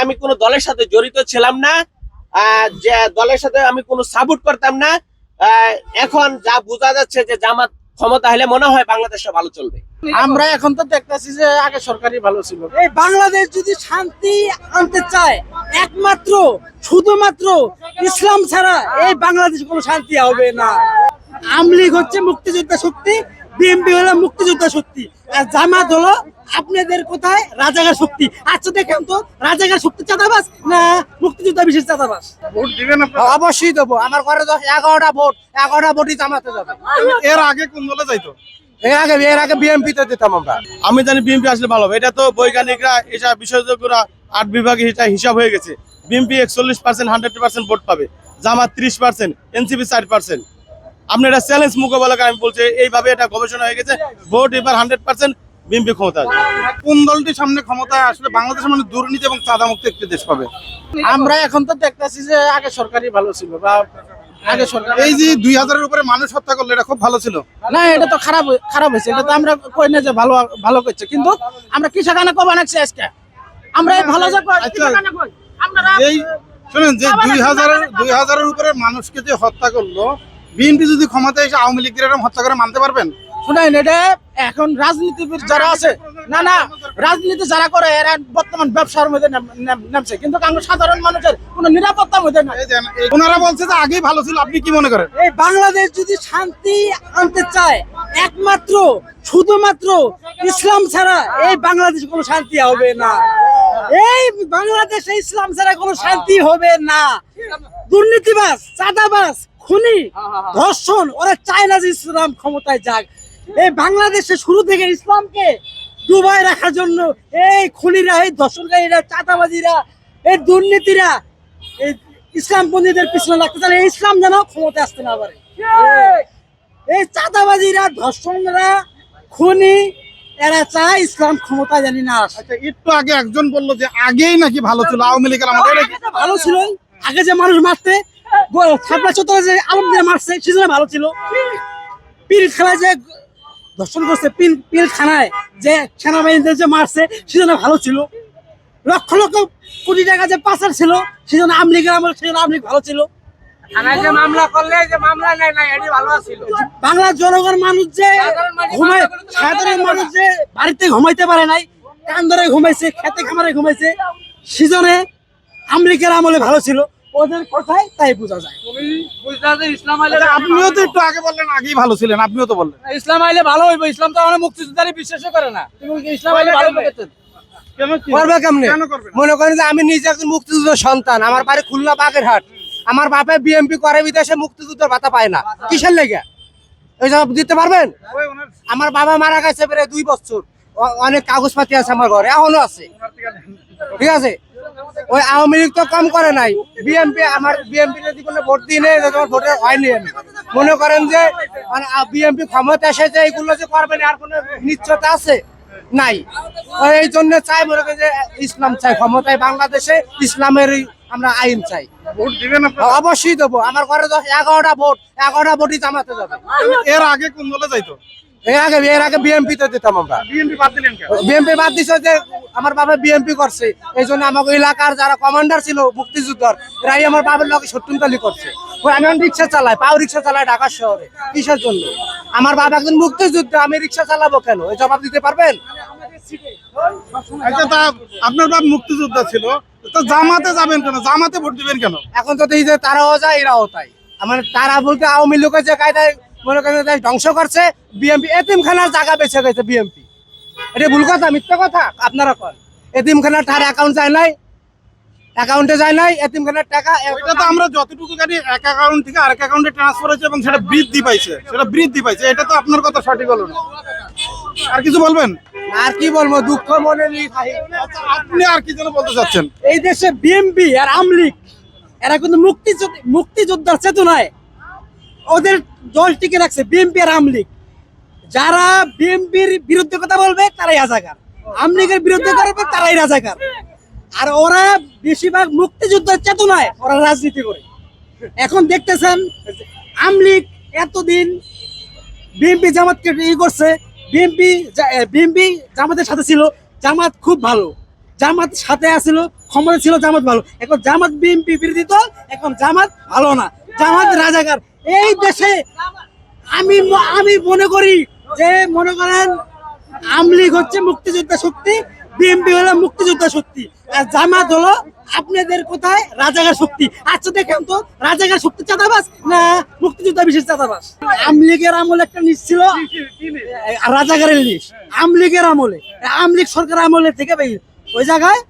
আমি কোনো দলের সাথে জড়িত ছিলাম না আহ, যে দলের সাথে আমি কোনো সাপোর্ট করতাম না। এখন যা বোঝা যাচ্ছে যে জামাত ক্ষমতা হলে মনে হয় বাংলাদেশটা ভালো চলবে। আমরা এখন তো দেখতেছি যে আগে সরকারই ভালো ছিল। এই বাংলাদেশ যদি শান্তি আনতে চায় একমাত্র শুধুমাত্র ইসলাম ছাড়া এই বাংলাদেশে কোনো শান্তি হবে না। আমলিগ হচ্ছে মুক্তিযোদ্ধা শক্তি বিএমপি হলো মুক্তিযোদ্ধা শক্তি আর জামাত হলো আপনাদের কোথায়? রাজাকার শক্তি। আচ্ছা দেখেন তো রাজাকার শক্তি চাঁদাবাস না মুক্তিযোদ্ধা বিশেষ চাঁদাবাস ভোট দিবেন অবশ্যই দেবো। আমার ঘরে দশ এগারোটা ভোট। এগারোটা ভোটই জামাতে যাবে এর আগে কোন দলে যাইতো? এর আগে এর আগে বিএনপি তে দিতাম আমরা। আমি জানি বিএনপি আসলে ভালো এটা তো বৈজ্ঞানিকরা এটা বিশেষজ্ঞরা আট বিভাগে এটা হিসাব হয়ে গেছে। বিএনপি একচল্লিশ পার্সেন্ট হান্ড্রেড পার্সেন্ট ভোট পাবে। জামাত ত্রিশ পার্সেন্ট এনসিপি ষাট পার্সেন্ট আপনি এটা চ্যালেঞ্জ মোকাবেলা করে আমি বলছি এইভাবে এটা গবেষণা হয়ে গেছে। ভোট এবার হান্ড্রেড পার্সেন্ট বিএনপি ক্ষমতা আসবে। কোন দলটি সামনে ক্ষমতায় আসলে বাংলাদেশের মানে দুর্নীতি এবং চাঁদামুক্ত একটি দেশ পাবে? আমরা এখন তো দেখতেছি যে আগে সরকারই ভালো ছিল বা আগে সরকার এই যে দুই হাজারের উপরে মানুষ হত্যা করল এটা খুব ভালো ছিল? না এটা তো খারাপ খারাপ হয়েছে। এটা তো আমরা কই না যে ভালো ভালো করছে। কিন্তু আমরা কৃষক আনে কব আনাচ্ছি আজকে? আমরা ভালো যে আচ্ছা। এই শোনেন যে দুই হাজারের দুই হাজারের উপরে মানুষকে যে হত্যা করল বিএনপি যদি ক্ষমতায় এসে আওয়ামী লীগের এরকম হত্যা করে মানতে পারবেন? শুনেন এটা এখন রাজনীতিবিদ যারা আছে না না রাজনীতি যারা করে এরা বর্তমান ব্যবসার মধ্যে নাম- নাম- নামছে। কিন্তু আমরা সাধারণ মানুষের কোনো নিরাপত্তার মধ্যে এই- ওনারা বলছে যে আগেই ভালো ছিল আপনি কি মনে করেন? এই বাংলাদেশ যদি শান্তি আনতে চায় একমাত্র শুধুমাত্র ইসলাম ছাড়া এই বাংলাদেশ কোনো শান্তি হবে না। এই বাংলাদেশে ইসলাম ছাড়া কোনো শান্তি হবে না। দুর্নীতিবাস চাঁদাবাজ খুনি ধর্ষণ ওরা চায় না যে ইসলাম ক্ষমতায় যাক। এই বাংলাদেশে শুরু থেকে ইসলামকে ডুবাই রাখার জন্য এই খুনিরা এই ধর্ষণকারীরা চাঁদাবাজিরা এই দুর্নীতিরা এই ইসলামপন্থীদের পিছনে লাগতে এই ইসলাম যেন ক্ষমতা আসতে না পারে। এই চাঁদাবাজিরা ধর্ষণরা খুনি এরা চায় ইসলাম ক্ষমতা জানি না আচ্ছা একটু আগে একজন বলল যে আগেই নাকি ভালো ছিল আওয়ামী লীগের আমাদের। ভালো ছিল। আগে যে মানুষ মারতে ছাপড়া চত্বরে যে আলম দিয়ে মারছে সেজন্য ভালো ছিল। পীর খেলায় যে ধর্ষণ করছে পিল পীর খানায় যে সেনাবাহিনীদের যে মারছে সেজন্য ভালো ছিল। লক্ষ লক্ষ কোটি টাকা যে পাচার ছিল সেজন্য আমলিগের আমল সেজন্য আমলিগ ভালো ছিল। মামলা করলে যে মামলা নেই নাই ভালো ছিল। বাংলার জনগণ মানুষ যে ঘুমায় সাধারণ মানুষ যে বাড়িতে ঘুমাইতে পারে নাই কান ধরে ঘুমাইছে খেতে খামারে ঘুমাইছে সিজনে আমেরিকার আমলে ভালো ছিল। ওদের কথাই তাই বোঝা যায়। ইসলাম আপনিও তো একটু আগে বললেন আগেই ভালো ছিলেন আপনিও তো বললেন। ইসলাম আইলে ভালো হইব ইসলাম তো আমরা মুক্তিযোদ্ধারে বিশ্বাস করে না। ইসলাম আইলে ভালো? করবে কেমনে? মনে করেন যে আমি নিজে একজন মুক্তিযুদ্ধের সন্তান আমার বাড়ি খুলনা বাগেরহাট। আমার বাপে বিএমপি করে বিদেশে মুক্তিযুদ্ধের ভাতা পায় না। কিসের লেগে? ওই জবাব দিতে পারবেন? আমার বাবা মারা গেছে প্রায় দুই বছর। অনেক কাগজপাতি আছে আমার ঘরে এখনও আছে। ঠিক আছে? ওই আওয়ামী লীগ তো কম করে নাই। বিএমপি আমার বিএমপি যদি কোনো ভোট দিই নেই তোমার ভোটে হয়নি আমি। মনে করেন যে মানে বিএমপি ক্ষমতা এসেছে এইগুলো যে করবেন আর কোনো নিশ্চয়তা আছে? নাই। এই জন্য চাই মনে করি যে ইসলাম চাই ক্ষমতায় বাংলাদেশে ইসলামের আমরা আইন চাই। ভোট দিবেন আপনারা? অবশ্যই দেবো। আমার ঘরে দশ এগারোটা ভোট এগারোটা ভোটই জামাতে যাবে। এর আগে কোন দলে যাইতো? এর আগে এর আগে বিএমপি তে দিতাম আমরা। বিএনপি বাদ দিলেন কেন? বিএমপি বাদ দিছে যে আমার বাবা বিএমপি করছে। এই জন্য আমাকে এলাকার যারা কমান্ডার ছিল মুক্তিযুদ্ধর এরাই আমার বাবার লোকে সত্যি করছে। আমি এখন রিক্সা চালাই পাও রিক্সা চালাই ঢাকা শহরে। কিসের জন্য? আমার বাবা একজন মুক্তিযুদ্ধ আমি রিক্সা চালাবো কেন? এই জবাব দিতে পারবেন? আচ্ছা তা আপনার বাপ মুক্তিযোদ্ধা ছিল তো জামাতে যাবেন কেন? জামাতে ভোট দিবেন কেন? এখন তো এই যে তারাও যায় এরাও তাই। আমার তারা বলতে আওয়ামী লোকের যে কায়দায় মনে করেন যে ধ্বংস করছে বিএমপি এতিমখানার জায়গা বেছে গেছে বিএমপি এটা ভুল কথা মিথ্যা কথা? আপনারা কন। এতিমখানার তার অ্যাকাউন্ট যায় নাই অ্যাকাউন্টে যায় নাই এতিমখানার টাকা এটা তো আমরা যতটুকু জানি এক অ্যাকাউন্ট থেকে আরেক অ্যাকাউন্টে ট্রান্সফার হয়েছে এবং সেটা বৃদ্ধি পাইছে সেটা বৃদ্ধি পাইছে। এটা তো আপনার কথা সঠিক হলো না। আর কিছু বলবেন? আর কি বলব দুঃখ মনে আচ্ছা, আপনি আর কি যেন বলতে চাচ্ছেন? এই দেশে বিএমপি আর আমলিগ এরা কিন্তু মুক্তিযোদ্ধা মুক্তিযোদ্ধার চেতনায়। ওদের দল টিকে রাখছে বিএমপি আর আমলিগ যারা বিএমপির বিরুদ্ধে কথা বলবে, তারাই রাজাকার। আমলিগের বিরুদ্ধে করবে তারাই রাজাকার। আর ওরা বেশিরভাগ মুক্তিযুদ্ধের চেতনায় ওরা রাজনীতি করে। এখন দেখতেছেন আমলিগ এতদিন বিএনপি জামাতকে ই করছে। বিএনপি বিএনপি জামাতের সাথে ছিল, জামাত খুব ভালো। জামাত সাথে আছিল ক্ষমতা ছিল, জামাত ভালো। এখন জামাত বিএনপি বিরোধী দল, এখন জামাত ভালো না। জামাত রাজাকার। এই দেশে আমি আমি মনে করি যে, মনে করেন আমলিগ হচ্ছে মুক্তিযোদ্ধা শক্তি, বিএনপি হলো মুক্তিযোদ্ধা শক্তি, আর জামাত হলো আপনাদের কোথায়? রাজাকার শক্তি। আচ্ছা দেখেন তো, রাজাকার শক্তি চাঁদাবাস না মুক্তিযোদ্ধা বিশেষ চাঁদাবাস আমলিগের আমল একটা নিচ ছিল রাজাকারের লিস্ট আমলিগের আমলে আমলিগ সরকার আমলে থেকে ভাই ওই জায়গায়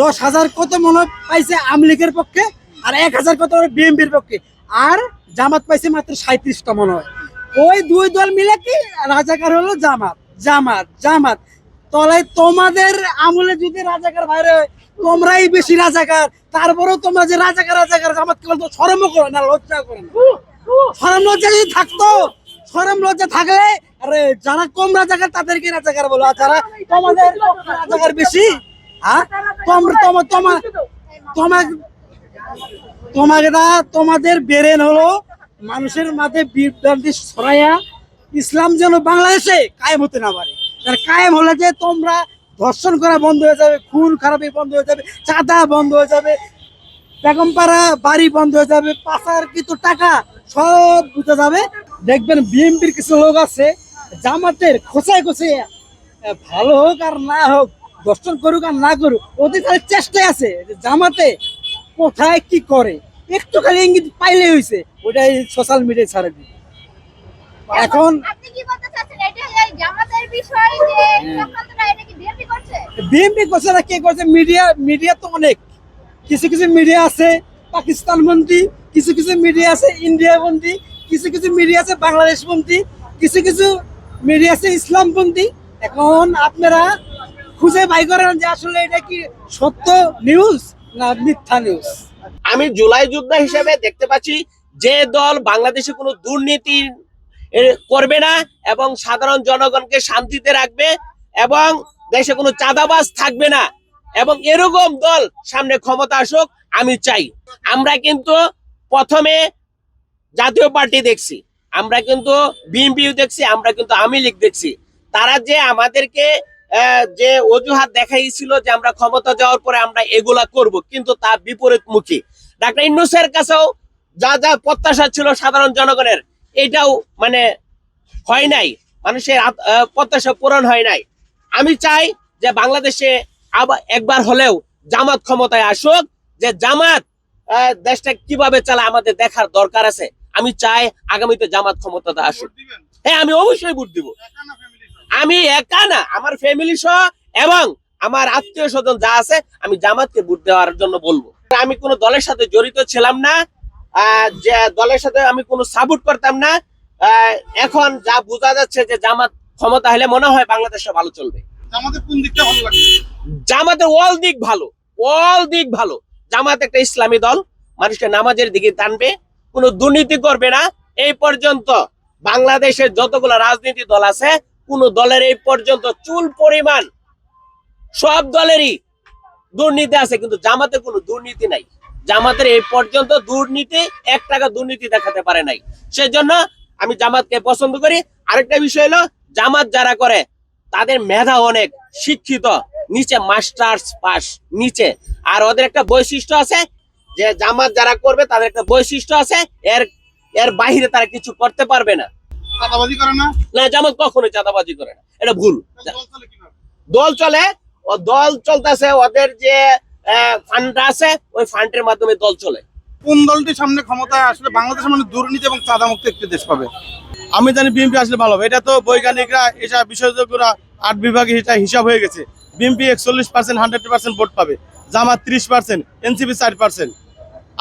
দশ হাজার কত মনে পাইছে আমলিগের পক্ষে, আর এক হাজার কত বিএনপির পক্ষে। আর জামাত পাইছে মাত্র সাঁত্রিশটা মনে হয়। ওই দুই দল মিলে কি রাজাকার হলো জামাত জামাত জামাত। তলায় তোমাদের আমলে যদি রাজাকার বাইরে তোমরাই বেশি রাজাকার। তারপরেও তোমরা যে রাজাকার রাজাকার জামাত কি বলতো, সরমও করে না লজ্জা করে না। সরম লজ্জা যদি থাকতো, সরম লজ্জা থাকলে, আরে যারা কম রাজাকার, তাদেরকে রাজাকার বলো। আর যারা তোমাদের রাজাকার বেশি হ্যাঁ তোমার তোমার তোমার তোমাকে দা তোমাদের বেরেন হলো মানুষের মাঝে বিভ্রান্তি ছড়াইয়া ইসলাম যেন বাংলাদেশে কায়েম হতে না পারে। তার কায়েম হলে যে তোমরা ধর্ষণ করা বন্ধ হয়ে যাবে, খুন খারাপি বন্ধ হয়ে যাবে, চাঁদা বন্ধ হয়ে যাবে, বেগমপাড়া বাড়ি বন্ধ হয়ে যাবে পাচার কিছু টাকা সব বুঝে যাবে। দেখবেন বিএনপির কিছু লোক আছে, জামাতের খোঁচায় খোঁচায় ভালো হোক আর না হোক দর্শন করুক আর না করুক ওদের চেষ্টায় আছে। জামাতে কোথায় কি করে? একটু খালি ইঙ্গিত পাইলে হয়েছে ওটাই সোশ্যাল মিডিয়ায় ছাড়ে দিই এখন আপনি কি বলতে চাচ্ছেন? এটা এই জামাতের বিষয় যে চক্রান্তটা এটা কি বিএনপি করছে? না কে করছে? মিডিয়া মিডিয়া তো অনেক। কিছু কিছু মিডিয়া আছে পাকিস্তান বন্দি কিছু কিছু মিডিয়া আছে ইন্ডিয়া বন্দি কিছু কিছু মিডিয়া আছে বাংলাদেশ বন্দি কিছু কিছু মিডিয়া আছে ইসলাম বন্দি এখন আপনারা খুঁজে বাই করেন যে আসলে এটা কি সত্য নিউজ আমি জুলাই যোদ্ধা হিসেবে দেখতে পাচ্ছি যে দল বাংলাদেশে কোনো দুর্নীতি করবে না এবং সাধারণ জনগণকে শান্তিতে রাখবে এবং দেশে কোনো চাঁদাবাজ থাকবে না এবং এরকম দল সামনে ক্ষমতা আসুক, আমি চাই। আমরা কিন্তু প্রথমে জাতীয় পার্টি দেখছি, আমরা কিন্তু বিএনপিও দেখছি, আমরা কিন্তু আওয়ামী লীগ দেখছি। তারা যে আমাদেরকে যে অজুহাত দেখাইছিল যে আমরা ক্ষমতা যাওয়ার পরে আমরা এগুলা করব কিন্তু তা বিপরীতমুখী। ডাক্তার ইন্নুসের কাছেও যা যা প্রত্যাশা ছিল সাধারণ জনগণের এটাও মানে হয় নাই। মানুষের প্রত্যাশা পূরণ হয় নাই। আমি চাই যে বাংলাদেশে আবার একবার হলেও জামাত ক্ষমতায় আসুক যে জামাত দেশটা কীভাবে চালা আমাদের দেখার দরকার আছে। আমি চাই আগামীতে জামাত ক্ষমতাতে আসুক। হ্যাঁ আমি অবশ্যই ভোট দিব একা না family সহ? আমি একা না আমার ফ্যামিলি সহ এবং আমার আত্মীয় স্বজন যা আছে আমি জামাতকে ভোট দেওয়ার জন্য বলব। আমি কোনো দলের সাথে জড়িত ছিলাম না যে দলের সাথে আমি কোনো সাপোর্ট করতাম না এখন যা বোঝা যাচ্ছে যে জামাত ক্ষমতা হলে মনে হয় বাংলাদেশে ভালো চলবে। আমাদের কোন দিকটা ভালো লাগে জামাতের অল দিক ভালো অল দিক ভালো। জামাত একটা ইসলামী দল মানুষকে নামাজের দিকে টানবে কোনো দুর্নীতি করবে না। এই পর্যন্ত বাংলাদেশের যতগুলো রাজনীতি দল আছে কোন দলের এই পর্যন্ত চুল পরিমাণ সব দলেরই দুর্নীতি আছে, কিন্তু জামাতে কোনো দুর্নীতি নাই। জামাতের এই পর্যন্ত দুর্নীতি, এক টাকা দুর্নীতি দেখাতে পারে নাই। সেজন্য আমি জামাতকে পছন্দ করি। আরেকটা বিষয় হলো, জামাত যারা করে, তাদের মেধা অনেক, শিক্ষিত, নিচে মাস্টার্স পাস, নিচে। আর ওদের একটা বৈশিষ্ট্য আছে যে, জামাত যারা করবে, তাদের একটা বৈশিষ্ট্য আছে, এর এর বাহিরে তারা কিছু করতে পারবে না। চাঁদাবাজি করে না? না জামাত কখনোই চাঁদাবাজি করে না। এটা ভুল। দল চলে কীভাবে? দল চলে ও দল চলতেছে ওদের যে ফান্ড আছে ওই ফান্ডের মাধ্যমে দল চলে। কোন দলটি সামনে ক্ষমতায় আসলে বাংলাদেশের মানে দুর্নীতি এবং চাঁদামুক্ত একটি দেশ পাবে? আমি জানি বিএনপি আসলে ভালো হবে। এটা তো বৈজ্ঞানিকরা এটা বিশেষজ্ঞরা আট বিভাগে এটা হিসাব হয়ে গেছে। বিএনপি একচল্লিশ পার্সেন্ট হান্ড্রেড পার্সেন্ট ভোট পাবে। জামাত ত্রিশ পার্সেন্ট এনসিপি ষাট পার্সেন্ট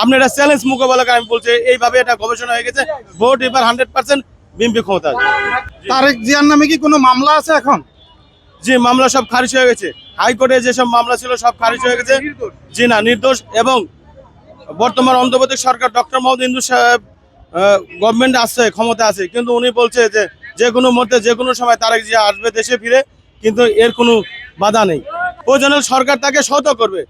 আপনি এটা চ্যালেঞ্জ মোকাবেলা আমি বলছি এইভাবে এটা গবেষণা হয়ে গেছে। ভোট এবার হান্ড্রেড পার্সেন্ট বিএনপি ক্ষমতা আসবে। তারেক জিয়ার নামে কি কোনো মামলা আছে এখন? যে মামলা সব খারিজ হয়ে গেছে। হাইকোর্টে যেসব মামলা ছিল সব খারিজ হয়ে গেছে। জি না নির্দোষ এবং বর্তমান অন্তর্বর্তী সরকার ডক্টর মোহাম্মদ ইন্দু সাহেব গভর্নমেন্ট আসছে ক্ষমতা আছে। কিন্তু উনি বলছে যে যে কোনো মুহূর্তে যে কোনো সময় তারেক জিয়া আসবে দেশে ফিরে কিন্তু এর কোনো বাধা নেই। ওই জন্য সরকার তাকে সহত করবে।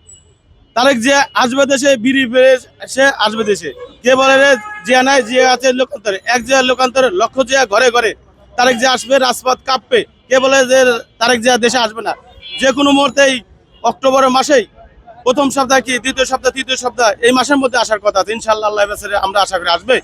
তারেক যে আসবে দেশে, বিড়ি বেড়ে সে আসবে দেশে। যে বলে রে? জিয়া নাই, জিয়া আছে লোকান্তরে। এক জিয়া লোকান্তরে, লক্ষ জিয়া ঘরে ঘরে। তারেক যে আসবে, রাজপথ কাঁপবে। কে বলে যে তারেক জিয়া দেশে আসবে না? যে কোনো মুহূর্তেই অক্টোবর মাসেই প্রথম সপ্তাহ কি, দ্বিতীয় সপ্তাহ, তৃতীয় সপ্তাহ, এই মাসের মধ্যে আসার কথা ইনশাল্লাহ আল্লাহ আমরা আশা করি আসবে।